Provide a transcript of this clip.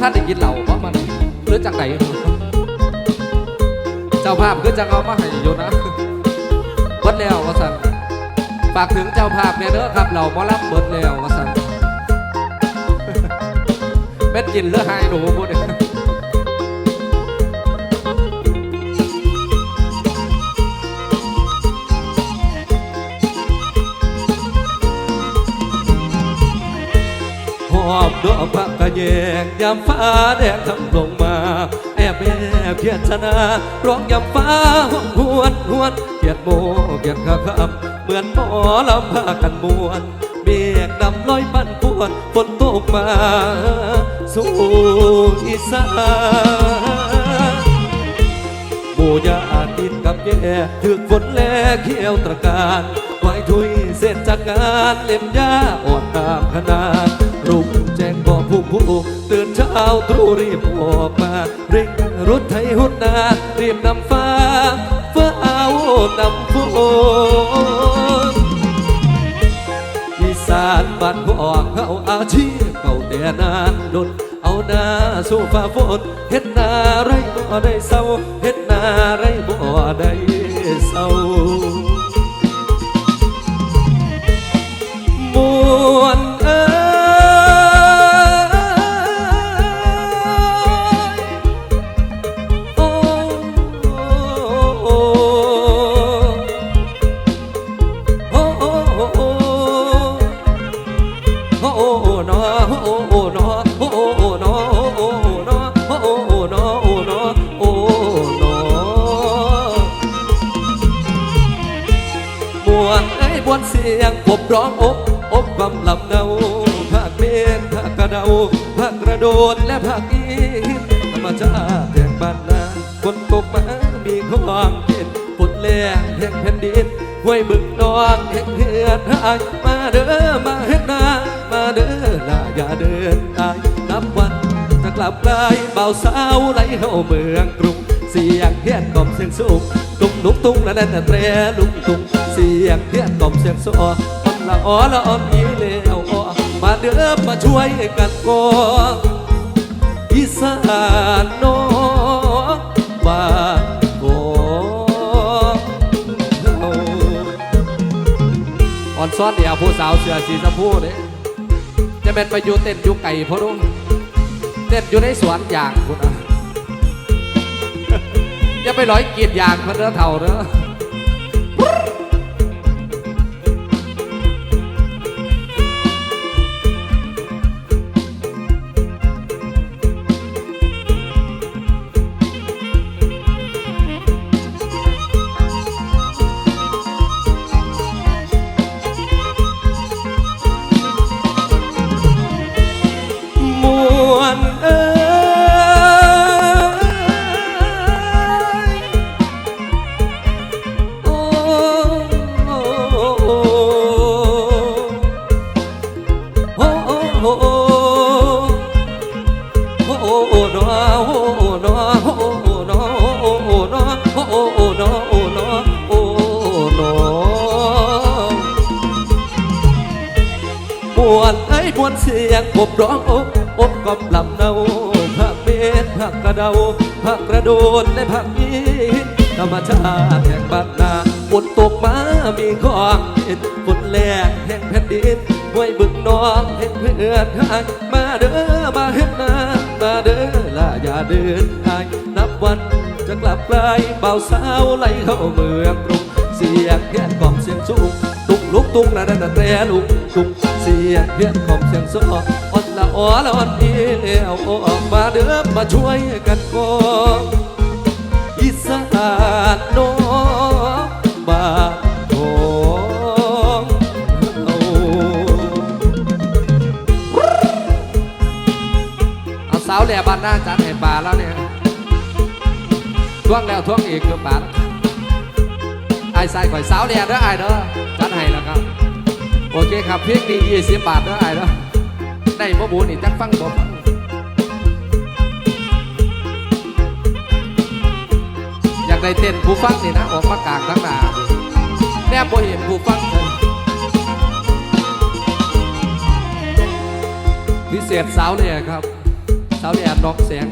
ท่านได้กินเหล่าเพราะมันหรือจากไหนเจ้าภาพคือจังเอามาให้อยู่นะวัดแล้ววะสันฝากถึงเจ้าภาพเนี่ยเด้อครับเหล่ารับเบิดแล้ววะสันเม็ดกินเลือดให้หนูพูดเลย อบกพักกระแยงยามฟ้าแดงทำลงมา แอบแอบเขียดชนะร้องยามฟ้าห้องหวนหวนเกียดโมเกียดข้าคำเหมือนหมอลำพากันมวนเบียกดำลอยปั่นปวนฝนตกมา สู่อีสานบูยาอาทิตย์กับแย่ถึกฝนแลเขียวตะการไว้ทุยเสร็จจากงานเล่มยาอ่อนตามขนาดรุ่งแจ้ง ผู้ผู้ตื่นเช้าตรู่รีบออกมาเริงรถไทยหุดนนารีบนำฟ้าเฟ้าเอานำฝนอีสานบ้านพวกเขาอาชีพเก่าแต่นานดนเอาหน้าสู้ฟ้าฝนเฮ็ดนาไรบ่ได้เศร้าเฮ็ดนาไรบ่ได้ สียงผมร้องอบอบความลำเนาภาคเมนภาคกระเดาภาคกระโดดและภาคอีนธรรมชาติแห่งบ้านนาคนตกมามีความเย็นฝนแรงแห่งแผ่นดินห้วยบึงนอนเห็นเหือนหายมาเด้อมาเฮ็ดนามาเด้อลาอย่าเดินตายนับวันจะกลับกลายเบาสาวไหลเข้าเมืองกรุงเสียงเฮียนกล่อมเสียงสูง ตุงลุกตุ้งและนั่นแต่แตรลุงตุ้งเสียงเฮียนกล่อมเสียงซอมันละอ้อละอ่อนอีเลวอ้อมาเด้อมาช่วยกันก่ออีสานน้องบ้านของเราอ่อนซ้อนเดียวผู้สาวเสือสีชมพูเนี่ยจะเป็นไปอยู่เต้นอยู่ไก่พอรุ่งเต้นอยู่ในสวนยางคุณอะ อย่าไปร้อยกรีดยางมันเนื้อเถ่าเนื้อ โอ้โอ้โอ้นอโอ้นอโอ้นอมวนไอ้มวนเสียงผมร้องอบอบกอบลำเนาผักเม็ดผักกระเดาผักกระโดดและผักยีนธรรมชาติแห่งบ้านนาฝนตกมามีของกินฝนแรงแห่งแผ่นดินห้วยบึงน้องเห็นเพื่อนทางมาเด้อมาเฮ็ดนามาเด้อลาอย่าเดินทางนับวัน จะกลับไกลเบาสาวไหลเข้าเมืองกรุงเสียงเพี้ยนกล่อมเสียงสูงตุงลุกตุงนะนั่นนะแตรลุกตุงเสียงเพี้ยนกล่อมเสียงซออ่อนละอ่อละอ่อนอีแล้วออกมาเด้อมาช่วยกันกอนอีสานน้องบ้านของเอาสาวแหล่บ้านหน้าจัดให้ป่าแล้วเนี่ย ท่วงแล้วท่วงอีกคือป่าไอ้ใส่ข่อยสาวแดดเด้อไอ้เด้อจัดให้แล้วครับ โอเคครับเพียงดียี่สิบบาทเด้อไอ้เด้อได้บ่บูนี่จักฟังบ่ฟังอยากได้เต้นผู้ฟังนี่นะออกมากลางทั้งหน้าแนบบ่เห็นผู้ฟังพิเศษสาวเนี่ยครับสาวแดดน้องแสง